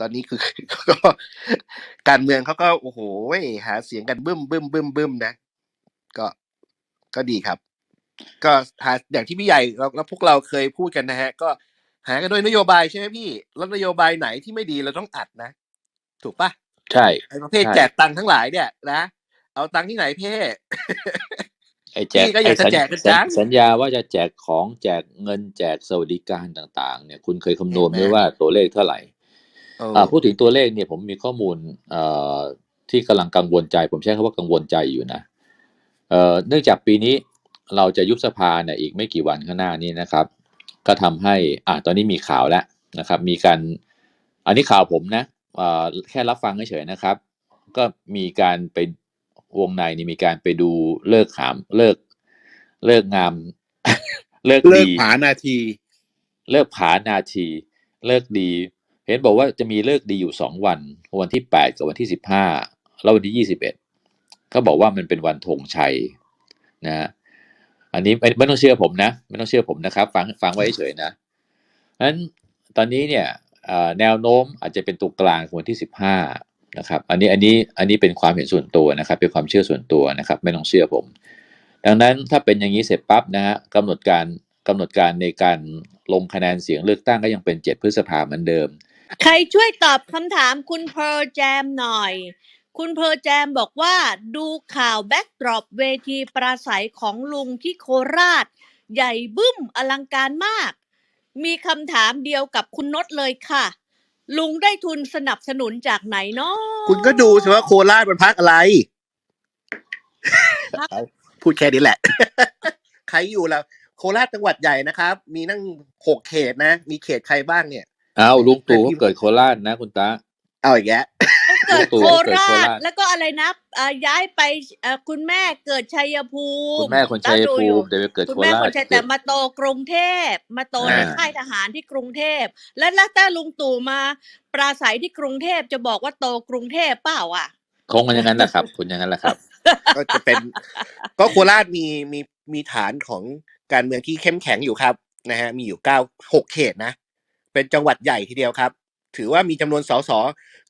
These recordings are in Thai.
ตอนนี้คือก็การเมืองเขาก็โอ้โหหาเสียงกันบึ้มบึ้มบึ้มบึ้มนะ ก็ก็ดีครับ ก็หาอย่างที่พี่ใหญ่แล้วแล้วพวกเราเคยพูดกันนะฮะ ก็หากันด้วยนโยบายใช่ไหมพี่ แล้วนโยบายไหนที่ไม่ดีเราต้องอัดนะ ถูกปะใช่ไอ้ประเภทใช่แจกตังค์ทั้งหลายเนี่ยนะเอาตังค์ที่ไหนเพ่ไอ้แจกพี่ก็อยากจะไสัญแจกกันสัญจังสัญญาว่าจะแจกของแจกเงินแจกสวัสดิการต่าง ๆ เนี่ย คุณเคยคำนวณไหมเห็นไหมว่าตัวเลขเท่าไหร่เอออ่า พูดถึงตัวเลขเนี่ยผมมีข้อมูลเอ่อที่กำลังกังวลใจ ผมใช้คำว่ากังวลใจอยู่นะเอ่อเนื่องจากปีนี้เราจะยุบสภาเนี่ยอีกไม่กี่วันข้างหน้านี้นะครับ ก็ทำให้อ่าตอนนี้มีข่าวแล้วนะครับ มีการอันนี้ข่าวผมนะอ่าแค่รับฟังเฉยๆนะครับ ก็มีการไปวงในนี่มีการไปดูเลิกขามเลิกเลิกงาม เลิกเลิกดีผานาที เลิกผานาที เลิกดี เห็นบอกว่าจะมีเลิกดีอยู่สองวัน วันที่แปดกับวันที่สิบห้าแล้ววันที่ยี่สิบเอ็ดเขาบอกว่ามันเป็นวันธงชัยนะฮะอันนี้ไม่ต้องเชื่อผมนะ ไม่ต้องเชื่อผมนะครับ ฟังฟังไว้เฉยนะนั้นตอนนี้เนี่ยแนวโน้มอาจจะเป็นตัวกลางของวันที่สิบห้านะครับ อันนี้อันนี้อันนี้เป็นความเห็นส่วนตัวนะครับ เป็นความเชื่อส่วนตัวนะครับ ไม่ต้องเชื่อผม ดังนั้นถ้าเป็นอย่างนี้เสร็จปั๊บนะฮะกำหนดการกำหนดการในการลงคะแนนเสียงเลือกตั้งก็ยังเป็น 7 พฤษภาเหมือนเดิม ใครช่วยตอบคำถามคุณเพอร์แจมหน่อย คุณเพอร์แจมบอกว่าดูข่าวแบ็กดรอปเวทีปราศัยของลุงที่โคราช ใหญ่บึ้มอลังการมาก มีคำถามเดียวกับคุณนศเลยค่ะ ลุงได้ทุนสนับสนุนจากไหนเนาะคุณก็ดูสิว่าโคราชมันพักอะไรเอาพูดแค่นี้แหละ ใครอยู่ล่ะโคราชจังหวัดใหญ่นะครับ มีนั่งหกเขตนะ มีเขตใครบ้างเนี่ยเอาลุงตู่ก็เกิดโคราชนะคุณตาเอาอีกแยะเกิดลุงตู่โคเกิดราโคชราชแล้วก็อะไรนะเอ่อย้ายไปเอ่อคุณแม่เกิดชัยภูมิคุณแม่คนชัยแล้วดูภูอยู่มิเดี๋ยวไปเกิดคุณโคแม่ราคชนชัยแต่มาโตกรุงเทพ มาโตในอ่าค่ายทหารที่กรุงเทพ แล้วแล้วถ้าลุงตู่มา ปราศัยที่กรุงเทพจะบอกว่าโตกรุงเทพเปล่าอะ คงมันอย่างนั้นแหละครับ คุณอย่างนั้นแหละครับ ก็จะเป็น ก็โคราชมีมีมีฐานของการเมืองที่เข้มแข็งอยู่ครับนะฮะมีอยู่เก้าหกเขตนะ เป็นจังหวัดใหญ่ทีเดียวครับ ถือว่ามีจำนวนสส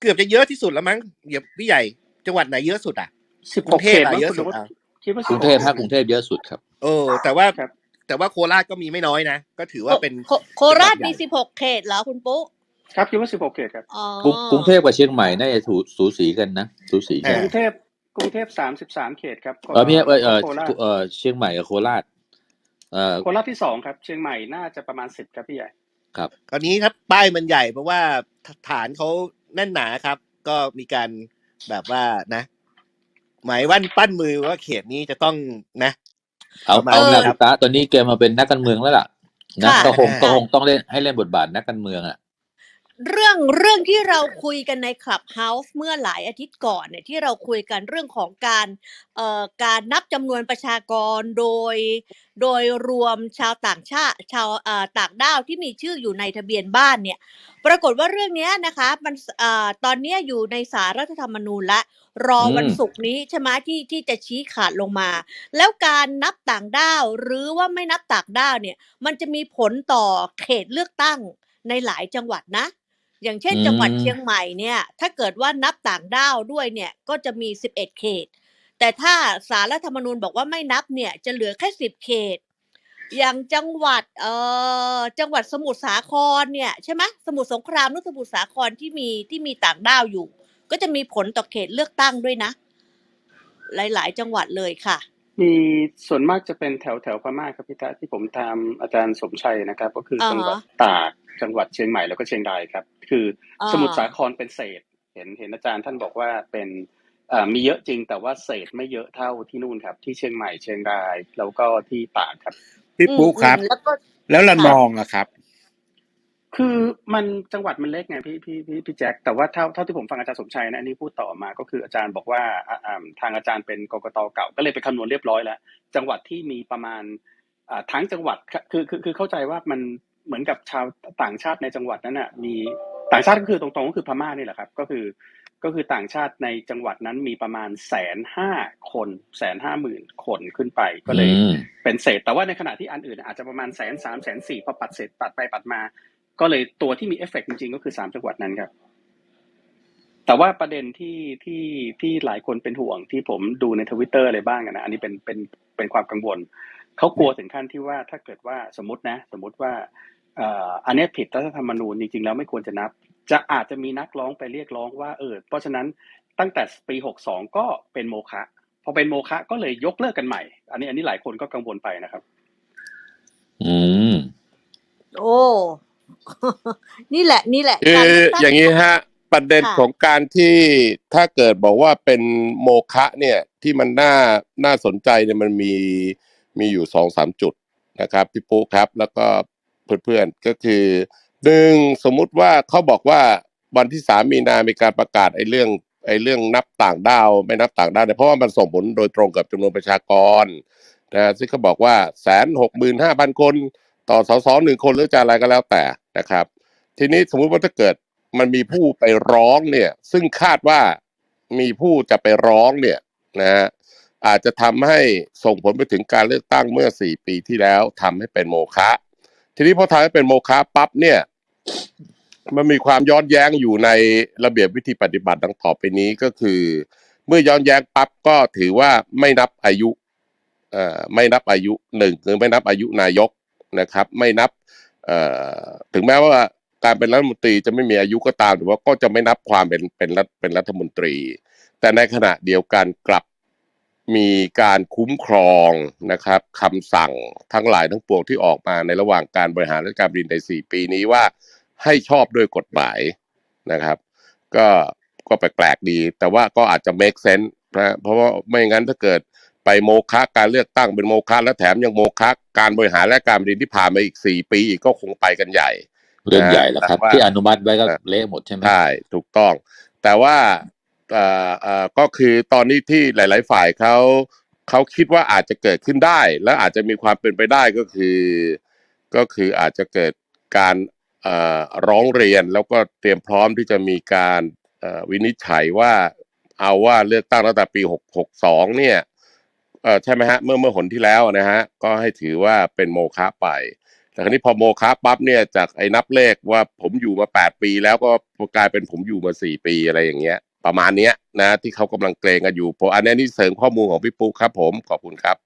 เกือบจะเยอะที่สุดแล้วมั้งเดี๋ยวพี่ใหญ่จังหวัดไหนเยอะสุดอะสิบกหรุกงเทเขพตอะมั้งเยอะคุณสุดนวัดอะคิดว่ากรุงเทพภาคกรุงเทพเยอะสุดครับเออแต่ว่าครับแต่ว่าโคราชก็มีไม่น้อยนะ ก็ถือว่าเป็นโคโคราชจังหวัดใหญ่มีสิบหกเขตเหรอคุณปุ๊ครับคิดว่าสิบหกเขตครับอ๋อกรุงกรุงเทพกับเชียงใหม่น่าจะถูสูสีกันนะสูสีเอกันกอรุงเทพกรุงเทพสามสิบสามเขตครับเออพี่เออเออโคราชเออเชียงใหม่กับโคราชเออโคราชที่สองครับ เชียงใหม่น่าจะประมาณสิบครับพี่ใหญ่ ครับ ตอนนี้ครับป้ายมันใหญ่เพราะว่าฐานเขาแน่นหนาครับ ก็มีการแบบว่านะ หมายวันปั้นมือว่าเขตนี้จะต้องนะ เอาประมาณเอานี้ละครัคุบณตาตอนนี้แกมาเป็นนักการเมืองแล้วล่ะนะค่ะ ก็คงใช่ก็คงต้องเล่นให้เล่นบทบาทนักการเมืองอะ เรื่องเรื่องที่เราคุยกันในคลับเฮาส์เมื่อหลายอาทิตย์ก่อนเนี่ยที่เราคุยกันเรื่องของการเอ่อการนับจำนวนประชากรโดย โดยรวมชาวต่างชาติชาวเอ่อต่างด้าวที่มีชื่ออยู่ในทะเบียนบ้านเนี่ย ปรากฏว่าเรื่องเนี้ยนะคะมันเอ่อตอนเนี้ยอยู่ในสารรัฐธรรมนูญและ รอวันอืมศุกร์นี้ใช่ไหมที่ที่จะชี้ขาดลงมา แล้วการนับต่างด้าวหรือว่าไม่นับต่างด้าวเนี่ย มันจะมีผลต่อเขตเลือกตั้งในหลายจังหวัดนะ อย่างเช่นอืจังหวัดมเชียงใหม่เนี่ย ถ้าเกิดว่านับต่างด้าวด้วยเนี่ยก็จะมี 11 เขต แต่ถ้าสารรัฐธรรมนูญบอกว่าไม่นับเนี่ยจะเหลือแค่ 10 เขต อย่างจังหวัดเอ่อจังหวัดสมุทรสาครเนี่ยใช่ไหมสมุทรสงครามหรือสมุทรสาครที่มีที่มีต่างด้าวอยู่ ก็จะมีผลต่อเขตเลือกตั้งด้วยนะ หลาย ๆ จังหวัดเลยค่ะ มีส่วนมากจะเป็นแถวแถวพม่าครับพี่ตาที่ผมตามอาจารย์สมชัยนะครับ ก็คืออ่าจังหวัดฮะตากจังหวัดเชียงใหม่แล้วก็เชียงรายครับ คืออ่าสมุทรสาครเป็นเศษ เห็นเห็นอาจารย์ท่านบอกว่าเป็นเอ่อมีเยอะจริงแต่ว่าเศษไม่เยอะเท่าที่นู่นครับ ที่เชียงใหม่เชียงรายแล้วก็ที่ตากครับพี่อืมปุ๊อืครับมแล้วก็แล้วละค่ะนองอะครับ คือมันจังหวัดมันเล็กไงพี่พี่พี่พี่แจ็คแต่ว่าเท่าเท่าที่ผมฟังอาจารย์สมชัยนะอันนี้พูดต่อมาก็คืออาจารย์บอกว่าอ่าอ่าทางอาจารย์เป็นกกตเก่า ก็เลยไปคำนวณเรียบร้อยแล้ว จังหวัดที่มีประมาณอ่าทั้งจังหวัดคือคือคือเข้าใจว่ามันเหมือนกับชาวต่างชาติในจังหวัดนั้นน่ะมีต่างชาติก็คือตรงๆก็คือพม่านี่แหละครับ ก็คือก็คือต่างชาติในจังหวัดนั้นมีประมาณแสนห้าคนแสนห้าหมื่นคนขึ้นไปก็เลยอืมเป็นเศษ แต่ว่าในขณะที่อันอื่นอาจจะประมาณแสนสามแสนสี่พอปัดเศษปัดไปปัดมา ก็เลยตัวที่มีเอฟเฟกต์จริงๆ ก็คือสามจังหวัดนั้นครับ แต่ว่าประเด็นที่ที่ที่หลายคนเป็นห่วงที่ผมดูในทวิตเตอร์อะไรบ้างอะนะอันนี้เป็นเป็นเป็นความกังวลเขากลัวถึงขั้นที่ว่าถ้าเกิดว่าสมมตินะ สมมติว่าเอ่ออันเนี้ยผิดรัฐธรรมนูญจริงๆแล้วไม่ควรจะนับ จะอาจจะมีนักร้องไปเรียกร้องว่าเออเพราะฉะนั้นตั้งแต่ปีหกสองก็เป็นโมฆะพอเป็นโมฆะก็เลยยกเลิกกันใหม่ อันนี้อันนี้หลายคนก็กังวลไปนะครับ อืม โอ้ นี่แหละ นี่แหละคืการอเลือกตั้งอย่างนี้ฮะ ประเด็นค่ะ ของการที่ถ้าเกิดบอกว่าเป็นโมฆะเนี่ยที่มันน่าน่าสนใจเนี่ยมันมีมีอยู่สองสามจุดนะครับพี่ปุ๊ครับ แล้วก็เพื่อนๆก็คือหนึ่งสมมุติว่าเขาบอกว่าวันที่สามมีนามีการประกาศไอ้เรื่องไอ้เรื่องนับต่างด้าวไม่นับต่างด้าวเนี่ยเพราะว่ามันส่งผลโดยตรงกับจำนวนประชากรนะซึ่งเขาบอกว่าแสนหกหมื่นห้าพันคน ต่อสสหนึ่งคนหรือจะอะไรก็แล้วแต่นะครับ ทีนี้สมมุติว่าถ้าเกิดมันมีผู้ไปร้องเนี่ย ซึ่งคาดว่ามีผู้จะไปร้องเนี่ยนะฮะอาจจะทำให้ส่งผลไปถึงการเลือกตั้งเมื่อสี่ปีที่แล้วทำให้เป็นโมฆะทีนี้พอทำให้เป็นโมฆะปั๊บเนี่ย มันมีความย้อนแย้งอยู่ในระเบียบวิธีปฏิบัติดังต่อไปนี้ก็คือ เมื่อย้อนแย้งปั๊บก็ถือว่าไม่นับอายุเอ่อไม่นับอายุหนึ่งคือไม่นับอายุนายก นะครับ ไม่นับถึงแม้ว่าการเป็นรัฐมนตรีจะไม่มีอายุก็ตามแต่ว่าก็จะไม่นับความเป็นเป็นรัฐเป็นรัฐมนตรี แต่ในขณะเดียวกันกลับมีการคุ้มครองนะครับคำสั่งทั้งหลายทั้งปวงที่ออกมาในระหว่างการบริหารราชการแผ่นดินในสี่ปีนี้ว่าให้ชอบด้วยกฎหมายนะครับ ก็ก็แปลกๆดี แต่ว่าก็อาจจะ make sense นะเพราะว่าไม่งั้นถ้าเกิด ไปโมฆะการเลือกตั้งเป็นโมฆะและแถมยังโมฆะการบริหารและการบริหารที่ผ่านมาอีกสี่ปีอีกก็คงไปกันใหญ่ เรื่องใหญ่แล้วครับแต่ว่าที่อนุมัติไว้ก็เละหมดใช่ไหมใช่ถูกต้อง แต่ว่าเอ่อเอ่อก็คือตอนนี้ที่หลาย ๆ ฝ่ายเขาเขาคิดว่าอาจจะเกิดขึ้นได้ และอาจจะมีความเป็นไปได้ก็คือ ก็คืออาจจะเกิดการเอ่อร้องเรียนแล้วก็เตรียมพร้อมที่จะมีการเอ่อวินิจฉัยว่าเอาว่าเลือกตั้งตั้งแต่ปีหกหกสองเนี่ย เออใช่ไหมฮะเมื่อเมื่อหนที่แล้วนะฮะก็ให้ถือว่าเป็นโมฆะไป แต่คราวนี้พอโมฆะปั๊บเนี่ยจากไอ้นับเลขว่าผมอยู่มาแปดปี แล้วก็กลายเป็นผมอยู่มาสี่ปีอะไรอย่างเงี้ย ประมาณเนี้ยนะที่เขากำลังเกรงกันอยู่ผมอันนี้นี่เสริมข้อมูลของพี่ปุ๊กครับผมขอบคุณครับ